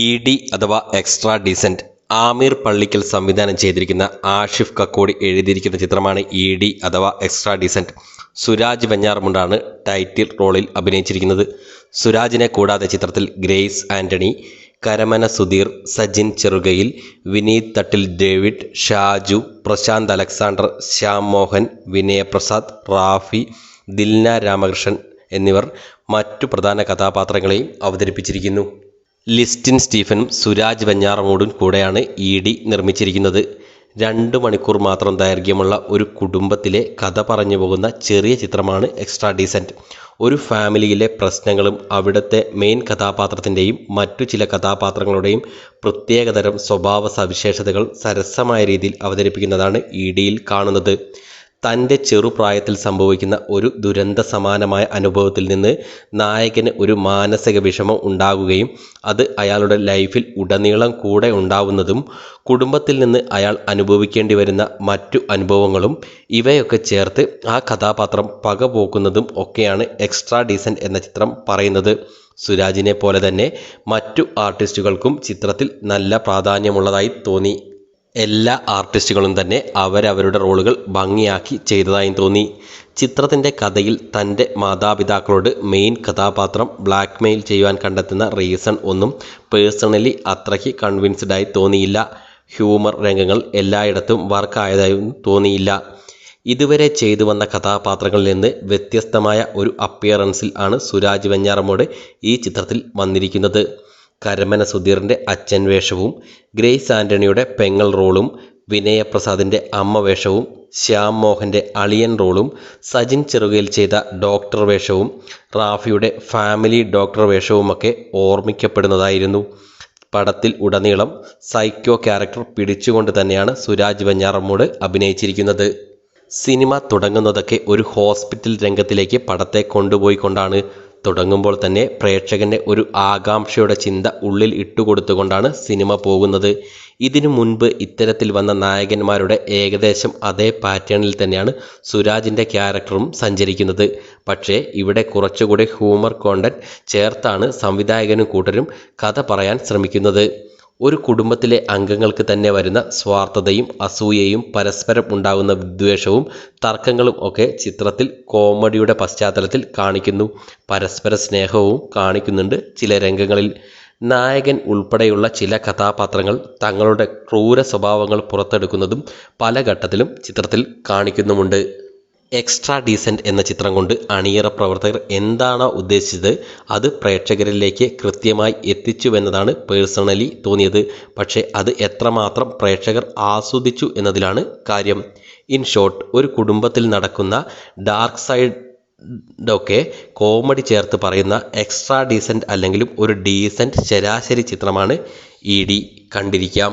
E D അഥവാ extra decent Aamir Pallikkal സംവിധാനം ചെയ്തിരിക്കുന്ന ആഷിഫ് കക്കോടി എഴുതിയിരിക്കുന്ന ചിത്രമാണ് ഇ ഡി അഥവാ എക്സ്ട്രാ ഡീസന്റ് സുരാജ് വെഞ്ഞാറമുണ്ടാണ് ടൈറ്റിൽ റോളിൽ അഭിനയിച്ചിരിക്കുന്നത്. സുരാജിനെ കൂടാതെ ചിത്രത്തിൽ ഗ്രേസ് ആന്റണി കരമന സുധീർ സജിൻ ചെറുകയിൽ വിനീത് തട്ടിൽ ഡേവിഡ് ഷാജു പ്രശാന്ത് അലക്സാണ്ടർ ശ്യാം മോഹൻ വിനയപ്രസാദ് റാഫി ദിൽന രാമകൃഷ്ണൻ എന്നിവർ മറ്റു പ്രധാന കഥാപാത്രങ്ങളെയും അവതരിപ്പിച്ചിരിക്കുന്നു. ലിസ്റ്റിൻ സ്റ്റീഫനും സുരാജ് വെഞ്ഞാറമൂടും കൂടെയാണ് ഇ ഡി നിർമ്മിച്ചിരിക്കുന്നത്. രണ്ട് മണിക്കൂർ മാത്രം ദൈർഘ്യമുള്ള ഒരു കുടുംബത്തിലെ കഥ പറഞ്ഞു പോകുന്ന ചെറിയ ചിത്രമാണ് എക്സ്ട്രാ ഡീസന്റ് ഒരു ഫാമിലിയിലെ പ്രശ്നങ്ങളും അവിടുത്തെ മെയിൻ കഥാപാത്രത്തിന്റെയും മറ്റു ചില കഥാപാത്രങ്ങളുടെയും പ്രത്യേകതരം സ്വഭാവ സവിശേഷതകൾ സരസമായ രീതിയിൽ അവതരിപ്പിക്കുന്നതാണ് ഇ ഡിയിൽ കാണുന്നത്. തന്റെ ചെറുപ്രായത്തിൽ സംഭവിക്കുന്ന ഒരു ദുരന്ത സമാനമായ അനുഭവത്തിൽ നിന്ന് നായകന് ഒരു മാനസിക വിഷമം ഉണ്ടാകുകയും അത് അയാളുടെ ലൈഫിൽ ഉടനീളം കൂടെ ഉണ്ടാവുന്നതും കുടുംബത്തിൽ നിന്ന് അയാൾ അനുഭവിക്കേണ്ടി വരുന്ന മറ്റു അനുഭവങ്ങളും ഇവയൊക്കെ ചേർത്ത് ആ കഥാപാത്രം പക പോക്കുന്നതും ഒക്കെയാണ് എക്സ്ട്രാ ഡീസന്റ് എന്ന ചിത്രം പറയുന്നത്. സുരാജിനെ പോലെ തന്നെ മറ്റു ആർട്ടിസ്റ്റുകൾക്കും ചിത്രത്തിൽ നല്ല പ്രാധാന്യമുള്ളതായി തോന്നി. എല്ലാ ആർട്ടിസ്റ്റുകളും തന്നെ അവരവരുടെ റോളുകൾ ഭംഗിയാക്കി ചെയ്തതായും തോന്നി. ചിത്രത്തിന്റെ കഥയിൽ തന്റെ മാതാപിതാക്കളോട് മെയിൻ കഥാപാത്രം ബ്ലാക്ക് മെയിൽ ചെയ്യുവാൻ കണ്ടെത്തുന്ന റീസൺ ഒന്നും പേഴ്സണലി അത്രയ്ക്ക് കൺവിൻസ്ഡായി തോന്നിയില്ല. ഹ്യൂമർ രംഗങ്ങൾ എല്ലായിടത്തും വർക്കായതായും തോന്നിയില്ല. ഇതുവരെ ചെയ്തു വന്ന കഥാപാത്രങ്ങളിൽ നിന്ന് വ്യത്യസ്തമായ ഒരു അപ്പിയറൻസിൽ ആണ് സുരാജ് വെഞ്ഞാറമ്മോട് ഈ ചിത്രത്തിൽ വന്നിരിക്കുന്നത്. കരമന സുധീറിന്റെ അച്ഛൻ വേഷവും ഗ്രേസ് ആന്റണിയുടെ പെങ്ങൾ റോളും വിനയപ്രസാദിന്റെ അമ്മ വേഷവും ശ്യാം മോഹന്റെ അളിയൻ റോളും സജിൻ ചെറുകയിൽ ചെയ്ത ഡോക്ടർ വേഷവും റാഫിയുടെ ഫാമിലി ഡോക്ടർ വേഷവുമൊക്കെ ഓർമ്മിക്കപ്പെടുന്നതായിരുന്നു. പടത്തിൽ ഉടനീളം സൈക്കോ ക്യാരക്ടർ പിടിച്ചുകൊണ്ട് തന്നെയാണ് സുരാജ് വെഞ്ഞാറമ്മൂട് അഭിനയിച്ചിരിക്കുന്നത്. സിനിമ തുടങ്ങുന്നതൊക്കെ ഒരു ഹോസ്പിറ്റൽ രംഗത്തിലേക്ക് പടത്തെ കൊണ്ടുപോയിക്കൊണ്ടാണ് തുടങ്ങുമ്പോൾ തന്നെ പ്രേക്ഷകന്റെ ഒരു ആകാംക്ഷയുടെ ചിന്ത ഉള്ളിൽ ഇട്ടുകൊടുത്തുകൊണ്ടാണ് സിനിമ പോകുന്നത്. ഇതിനു മുൻപ് ഇത്തരത്തിൽ വന്ന നായകന്മാരുടെ ഏകദേശം അതേ പാറ്റേണിൽ തന്നെയാണ് സുരാജിന്റെ ക്യാരക്ടറും സഞ്ചരിക്കുന്നത്. പക്ഷേ ഇവിടെ കുറച്ചുകൂടി ഹ്യൂമർ കോണ്ടന്റ് ചേർത്താണ് സംവിധായകനും കൂട്ടരും കഥ പറയാൻ ശ്രമിക്കുന്നത്. ഒരു കുടുംബത്തിലെ അംഗങ്ങൾക്ക് തന്നെ വരുന്ന സ്വാർത്ഥതയും അസൂയയും പരസ്പരം ഉണ്ടാകുന്ന വിദ്വേഷവും തർക്കങ്ങളും ഒക്കെ ചിത്രത്തിൽ കോമഡിയുടെ പശ്ചാത്തലത്തിൽ കാണിക്കുന്നു. പരസ്പര സ്നേഹവും കാണിക്കുന്നുണ്ട് ചില രംഗങ്ങളിൽ. നായകൻ ഉൾപ്പെടെയുള്ള ചില കഥാപാത്രങ്ങൾ തങ്ങളുടെ ക്രൂര സ്വഭാവങ്ങൾ പുറത്തെടുക്കുന്നതും പല ഘട്ടത്തിലും ചിത്രത്തിൽ കാണിക്കുന്നുമുണ്ട്. എക്സ്ട്രാ ഡീസന്റ് എന്ന ചിത്രം കൊണ്ട് അണിയറ പ്രവർത്തകർ എന്താണോ ഉദ്ദേശിച്ചത് അത് പ്രേക്ഷകരിലേക്ക് കൃത്യമായി എത്തിച്ചുവെന്നതാണ് പേഴ്സണലി തോന്നിയത്. പക്ഷേ അത് എത്രമാത്രം പ്രേക്ഷകർ ആസ്വദിച്ചു എന്നതിലാണ് കാര്യം. ഇൻ ഷോർട്ട് ഒരു കുടുംബത്തിൽ നടക്കുന്ന ഡാർക്ക് സൈഡ് ഒക്കെ കോമഡി ചേർത്ത് പറയുന്ന എക്സ്ട്രാ ഡീസന്റ് അല്ലെങ്കിലും ഒരു ഡീസന്റ് ശരാശരി ചിത്രമാണ് ഇ കണ്ടിരിക്കാം.